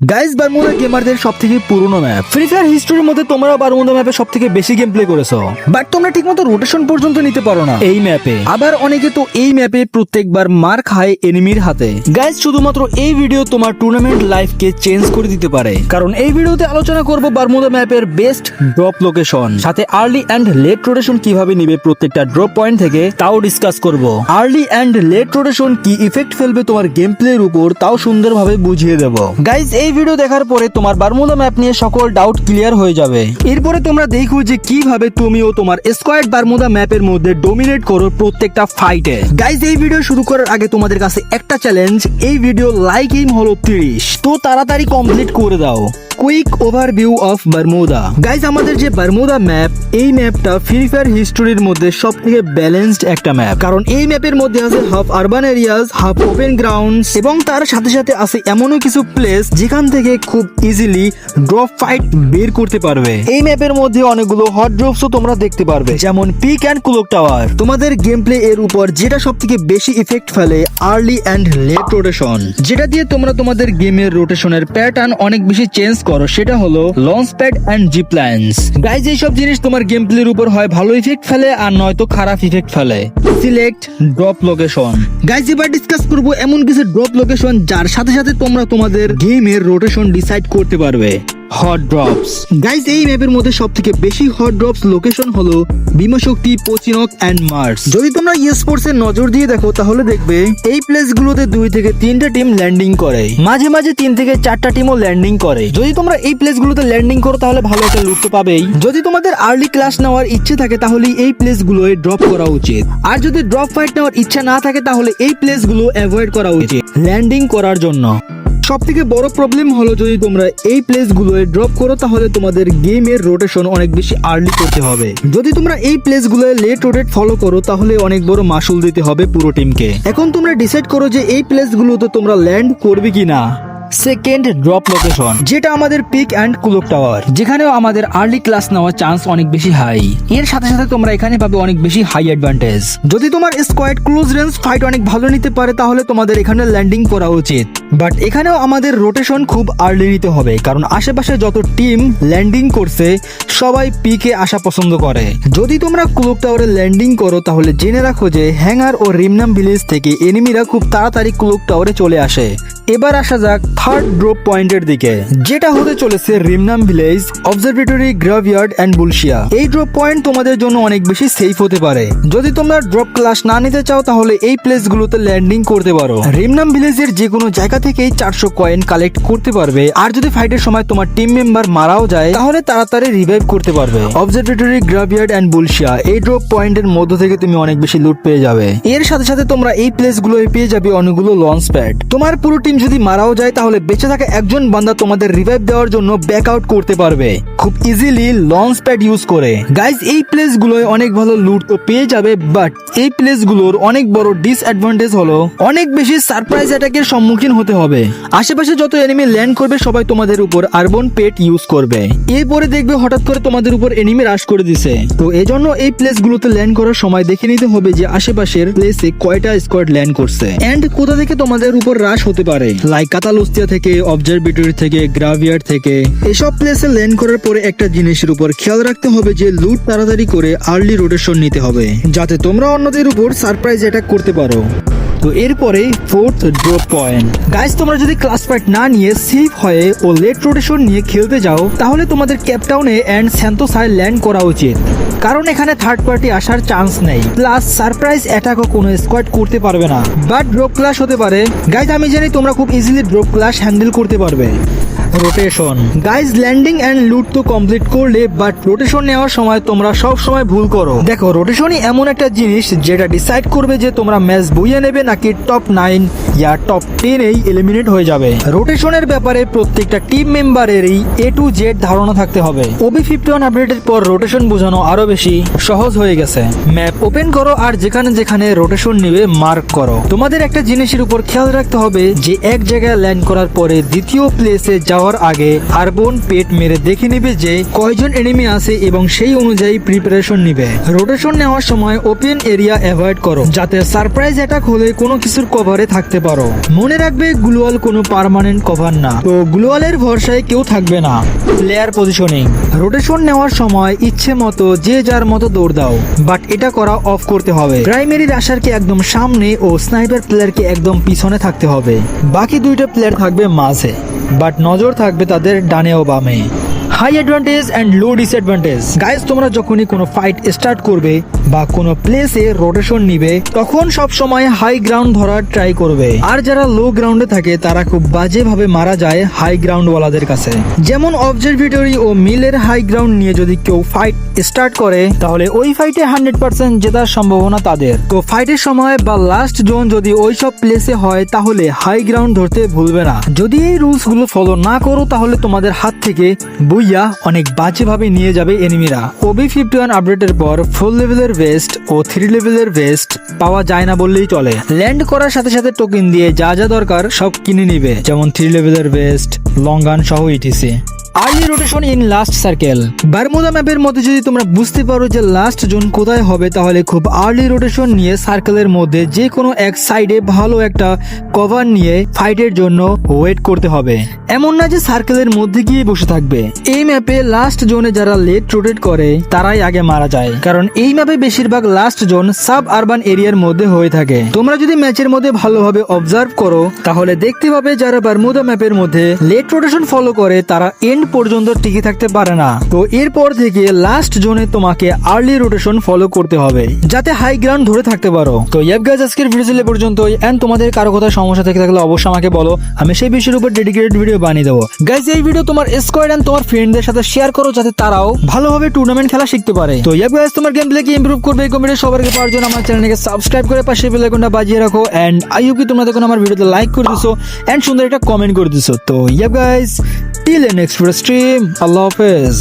Guys Bermuda গেমারদের সব থেকে পুরনো ম্যাপ ফ্রি ফায়ার হিস্টোরির মধ্যে তোমরা বারমুদা ম্যাপে সব থেকে বেশি গেম প্লে করেছ। বাট তোমরা ঠিকমতো রোটেশন পর্যন্ত নিতে পারো না এই ম্যাপে আবার অনেকে তো এই ম্যাপে প্রত্যেকবার মার খায় এনিমির হাতে। গাইস শুধুমাত্র এই ভিডিও তোমার টুর্নামেন্ট লাইফকে চেঞ্জ করে দিতে পারে। কারণ এই ভিডিওতে আলোচনা করব বারমুদা ম্যাপের বেস্ট ড্রপ লোকেশন সাথে আর্লি অ্যান্ড লেট রোটেশন কীভাবে নিবে প্রত্যেকটা ড্রপ পয়েন্ট থেকে, তাও ডিসকাস করব। আর্লি অ্যান্ড লেট রোটেশন কি ইফেক্ট ফেলবে তোমার গেম প্লের উপর, তাও সুন্দরভাবে বুঝিয়ে দেব। গাইজ এই ভিডিও দেখার পরে তোমার বারমুদা ম্যাপ নিয়ে সকল ডাউট ক্লিয়ার হয়ে যাবে। এরপরে তোমরা দেখো যে কীভাবে তুমিও তোমার স্কোয়াড বারমুদা ম্যাপের মধ্যে ডোমিনেট করো প্রত্যেকটা ফাইটে গাইজ এই ভিডিও শুরু করার আগে তোমাদের কাছে একটা চ্যালেঞ্জ এই ভিডিও লাইক এইম হলো তিরিশ। তো তাড়াতাড়ি কমপ্লিট করে দাও। Quick overview of Bermuda guys আমাদের যে বারমুদা ম্যাপ এই ম্যাপটা ফ্রি ফায়ার হিস্টোরির মধ্যে সব থেকে ব্যালেন্সড একটা ম্যাপ কারণ এই ম্যাপের মধ্যে আছে half urban areas half open ground এবং তার সাথে সাথে আছে এমনও কিছু প্লেস যেখান থেকে খুব ইজিলি ড্রপ ফাইট বের করতে পারবে। এই ম্যাপের মধ্যে অনেকগুলো হট ড্রপসও তোমরা দেখতে পারবে, যেমন পিক অ্যান্ড ক্লোক টাওয়ার তোমাদের গেম প্লে এর উপর যেটা সব থেকে বেশি ইফেক্ট ফেলে আর্লি অ্যান্ড লেট রোটেশন যেটা দিয়ে তোমরা তোমাদের গেমের রোটেশনের প্যাটার্ন অনেক বেশি চেঞ্জ করো, সেটা হলো launch pad and zip lines guys এইসব জিনিস তোমার গেম প্লের উপর হয়, ভালো ইফেক্ট ফেলে আর নয়তো খারাপ ইফেক্ট ফেলে। সিলেক্ট ড্রপ লোকেশন গাইজ এবার ডিসকাস করব এমন কিছু ড্রপ লোকেশন যার সাথে সাথে তোমরা তোমাদের গেমের রোটেশন ডিসাইড করতে পারবে। হট ড্রপস গাইজ এই ম্যাপের মধ্যে সব থেকে বেশি হট ড্রপস লোকেশন হলো বিমাশক্তি পচিনক অ্যান্ড মার্স যদি তোমরা ই স্পোর্টস এর নজর দিয়ে দেখো, তাহলে দেখবে এই প্লেস গুলোতে দুই থেকে তিনটা টিম ল্যান্ডিং করে। মাঝে মাঝে তিন থেকে চারটা টিমও ল্যান্ডিং করে। যদি তোমরা এই প্লেস গুলোতে ল্যান্ডিং করো, তাহলে ভালো একটা লুট তো পাবেই। যদি তোমাদের আর্লি ক্লাস নেওয়ার ইচ্ছে থাকে, তাহলে এই প্লেস গুলোয় ড্রপ করা উচিত। আর যদি ড্রপ ফাইট নেওয়ার ইচ্ছা না থাকে, তাহলে এই প্লেসগুলো অ্যাভয়েড করা উচিত। ল্যান্ডিং করার জন্য। সব থেকে বড় প্রবলেম হলো যদি তোমরা এই প্লেসগুলোয় ড্রপ করো, তাহলে তোমাদের গেমের রোটেশন অনেক বেশি আর্লি করতে হবে। যদি তোমরা এই প্লেসগুলোয় লেট রোটেট ফলো করো, তাহলে অনেক বড় মাসুল দিতে হবে পুরো টিমকে এখন তোমরা ডিসাইড করো যে এই প্লেসগুলোতে তোমরা ল্যান্ড করবে কি না সেকেন্ড ড্রপ লোকেশন যেটা আমাদের পিক অ্যান্ড কুলক টাওয়ার যেখানেও আমাদের আর্লি ক্লাস নেওয়ার চান্স অনেক বেশি হাই এর সাথে সাথে তোমরা এখানে পাবে অনেক বেশি হাই অ্যাডভান্টেজ যদি তোমার স্কোয়াড ক্লোজ রেঞ্জ ফাইট অনেক ভালো নিতে পারে, তাহলে তোমাদের এখানে ল্যান্ডিং করা উচিত। বাট এখানেও আমাদের রোটেশন খুব আর্লি নিতে হবে, কারণ আশেপাশে যত টিম ল্যান্ডিং করছে, সবাই পিকে আসা পছন্দ করে। যদি তোমরা ক্লোক টাওয়ারে ল্যান্ডিং করো, তাহলে জেনে রাখো যে হ্যাঙ্গার ও রিমনাম ভিলেজ থেকে এনিমিরা খুব তাড়াতাড়ি ক্লোক টাওয়ারে চলে আসে। এবার আসা যাক থার্ড ড্রপ পয়েন্টের দিকে, যেটা হতে চলেছে Rim Nam village observatory graveyard and Bullseye এই ড্রপ পয়েন্ট তোমাদের জন্য অনেক বেশি সেফ হতে পারে। যদি তোমরা ড্রপ ক্লাস না নিতে চাও, তাহলে এই প্লেসগুলোতে ল্যান্ডিং করতে পারো। রিমনাম ভিলেজের যে কোনো জায়গা থেকেই চারশো কয়েন কালেক্ট করতে পারবে। আর যদি ফাইটের সময় তোমার টিম মেম্বার মারাও যায়, তাহলে তাড়াতাড়ি রিভাইভ করতে পারবে। অবজারভেটরি গ্রাভিয়ার্ড অ্যান্ড বুলশিয়া এই ড্রপ পয়েন্টের মধ্য থেকে তুমি অনেক বেশি লুট পেয়ে যাবে। এর সাথে সাথে তোমরা এই প্লেসগুলোয় পেয়ে যাবে অনেকগুলো লঞ্চ প্যাড তোমার পুরো টিম যদি মারাও যায়, তাহলে বেঁচে থাকা একজন বান্দা তোমাদের রিভাইভ দেওয়ার জন্য ব্যাক আউট করতে পারবে। খুব ইজিলি লঞ্চ প্যাড ইউজ করে। গাইজ এই প্লেস প্লেসগুলোয় অনেক ভালো লুট তো পেয়ে যাবে বাট এই প্লেসগুলোর অনেক বড় ডিসঅ্যাডভান্টেজ হলো, অনেক বেশি সারপ্রাইজ অ্যাটাকের সম্মুখীন হতে হবে। আশেপাশে যত এনিমি ল্যান্ড করবে, সবাই তোমাদের উপর আরবন পেট ইউজ করবে। এরপরে দেখবে হঠাৎ করে তোমাদের উপর এনিমি রাশ করে দিছে। তো এজন্য এই প্লেসগুলোতে ল্যান্ড করার সময় দেখে নিতে হবে যে আশেপাশের প্লেসে কয়টা স্কোয়াড ল্যান্ড করছে। এন্ড কোথা থেকে তোমাদের উপর রাশ হতে পারে? লাইক কাতালুস্তিয়া থেকে অবজারভেটরি থেকে গ্রাভিয়ার থেকে। এসব প্লেসে ল্যান্ড করার পরে একটা জিনিসের উপর খেয়াল রাখতে হবে যে লুট তাড়াতাড়ি করে আর্লি রোটেশন নিতে হবে। যাতে তোমরা অন্যদের উপর সারপ্রাইজ অ্যাটাক করতে পারো। তো এরপরে ফোর্থ ড্রপ পয়েন্ট গাইজ তোমরা যদি ক্লাস ফাইট না নিয়ে সেফ হয়ে ও লেট রোটেশন নিয়ে খেলতে যাও, তাহলে তোমাদের ক্যাপটাউনে অ্যান্ড স্যান্তোসায় ল্যান্ড করা উচিত। কারণ এখানে থার্ড পার্টি আসার চান্স নেই। প্লাস সারপ্রাইজ অ্যাটাকও কোনো স্কোয়াড করতে পারবে না। বাট ড্রপ ক্লাস হতে পারে। গাইজ আমি জানি তোমরা খুব ইজিলি ড্রপ ক্লাস হ্যান্ডেল করতে পারবে। রোটেশন গাইজ ল্যান্ডিং অ্যান্ড লুট তো কমপ্লিট করলে বাট রোটেশন নেওয়ার সময় তোমরা সব সময় ভুল করো। দেখো রোটেশনই এমন একটা জিনিস যেটা ডিসাইড করবে যে তোমরা ম্যাচ বইয়ে নেবে নাকি টপ নাইন ইয়া টপ টেনেই এলিমিনেট হয়ে যাবে। রোটেশনের ব্যাপারে প্রত্যেকটা টিম মেম্বারেরই এ টু জেড ধারণা থাকতে হবে। ওবি ফিফটি ওয়ান আপডেটের পর রোটেশন বোঝানো আরও বেশি সহজ হয়ে গেছে। ম্যাপ ওপেন করো আর যেখানে যেখানে রোটেশন নিবে মার্ক করো। তোমাদের একটা জিনিসের উপর খেয়াল রাখতে হবে যে এক জায়গায় ল্যান্ড করার পরে দ্বিতীয় প্লেসে যাওয়ার আগে আরবোন পেট মেরে দেখে নিবে যে কয়জন এনিমি আছে এবং সেই অনুযায়ী প্রিপারেশন নিবে। রোটেশন নেওয়ার সময় ওপেন এরিয়া অ্যাভয়েড করো, যাতে সারপ্রাইজ অ্যাটাক হলে কোনো কিছুর কভারে থাকতে পারো মনে রাখবে, গ্লোয়াল কোনো পার্মানেন্ট কভার না। তো গ্লোয়ালের ভরসায় কেউ থাকবে না। প্লেয়ার পজিশনিং রোটেশন নেওয়ার সময় ইচ্ছে মতো যে যার মতো দৌড় দাও। বাট এটা করা অফ করতে হবে। প্রাইমারি রাশারকে একদম সামনে ও স্নাইপার প্লেয়ারকে একদম পিছনে থাকতে হবে। বাকি দুইটা প্লেয়ার থাকবে মাঝে। বাট নজর থাকবে তাদের ডানে ও বামে। High advantage and low disadvantage guys তোমরা যখনই কোনো ফাইট স্টার্ট করবে বা কোনো প্লেসে রোটেশন নিবে, তখন সব সময় হাই গ্রাউন্ড ধরার ট্রাই করবে। আর যারা লো গ্রাউন্ডে থাকে, তারা খুব বাজেভাবে মারা যায় হাই গ্রাউন্ড ওয়ালাদের কাছে। যেমন অবজারভেটরি ও মিলের হাই গ্রাউন্ড নিয়ে যদি কেউ ফাইট স্টার্ট করে, তাহলে ওই ফাইটে হান্ড্রেড পার্সেন্ট জেতার সম্ভাবনা তাদের। তো ফাইটের সময় বা লাস্ট জোন যদি ওই সব প্লেসে হয়, তাহলে হাই গ্রাউন্ড ধরতে ভুলবে না। যদি এই রুলসগুলো ফলো না করো, তাহলে তোমাদের হাত থেকে বইয়া অনেক বাজেভাবে নিয়ে যাবে এনিমিরা। ওবি ফিফটি ওয়ান আপডেটের পর ফুল লেভেলের ভেস্ট ও থ্রি লেভেলের ভেস্ট পাওয়া যায় না বললেই চলে। ল্যান্ড করার সাথে সাথে টোকেন দিয়ে যা যা দরকার সব কিনে নিবে, যেমন থ্রি লেভেলের ভেস্ট লং গান সহ E T C early rotation in last circle. Bermuda ম্যাপের মধ্যে যদি তোমরা বুঝতে পারো যে লাস্ট জোন কোথায় হবে, তাহলে খুব আর্লি রোটেশন নিয়ে সার্কেলের মধ্যে যে কোনো এক সাইডে ভালো একটা কভার নিয়ে ফাইটের জন্য ওয়েট করতে হবে। এমন না যে সার্কেলের মধ্যে গিয়ে বসে থাকবে। এই ম্যাপে লাস্ট জোনে যারা লেট রোটেট করে, তারাই আগে মারা যায়। কারণ এই ম্যাপে বেশিরভাগ লাস্ট জোন সাব আরবান এরিয়ার মধ্যে হয়ে থাকে। তোমরা যদি ম্যাচের মধ্যে ভালোভাবে অবজার্ভ করো, তাহলে দেখতে পাবে যারা বারমুদা ম্যাপের মধ্যে লেট রোটেশন ফলো করে, তারা এন্ড পর্যন্ত টিকে থাকতে পারে না। তো এরপর থেকে লাস্ট জোনে তোমাকে আর্লি রোটেশন ফলো করতে হবে, যাতে হাই গ্রাউন্ড ধরে থাকতে পারো। তো ইয়াব গাইজ আজকের ভিডিও ছিল পর্যন্ত এন্ড তোমাদের কারও কোথাও সমস্যা থেকে থাকলে অবশ্যই আমাকে বলো। আমি সেই বিষয়ের উপর ডেডিকেটেড ভিডিও বানিয়ে দেবো। গাইজ এই ভিডিও তোমার স্কোয়াড এন্ড তোমার ফ্রেন্ডদের সাথে শেয়ার করো, যাতে তারাও ভালোভাবে টুর্নামেন্ট খেলা শিখতে পারে। তো ইয়াব গাইজ তোমার গেম প্লে কি ইমপ্রুভ করবে এই কমেন্টে সবার আগে পাওয়ার জন্য আমার চ্যানেলকে সাবস্ক্রাইব করে পাশে বেল আইকনটা বাজিয়ে রাখো। এন্ড আই হোপ কি তোমরা দেখুন আমার ভিডিওতে লাইক করে দিছো এন্ড সুন্দর একটা কমেন্ট করে দিছো। তো ইয়াব guys till next স্ট্রিম আল্লাহ হাফেজ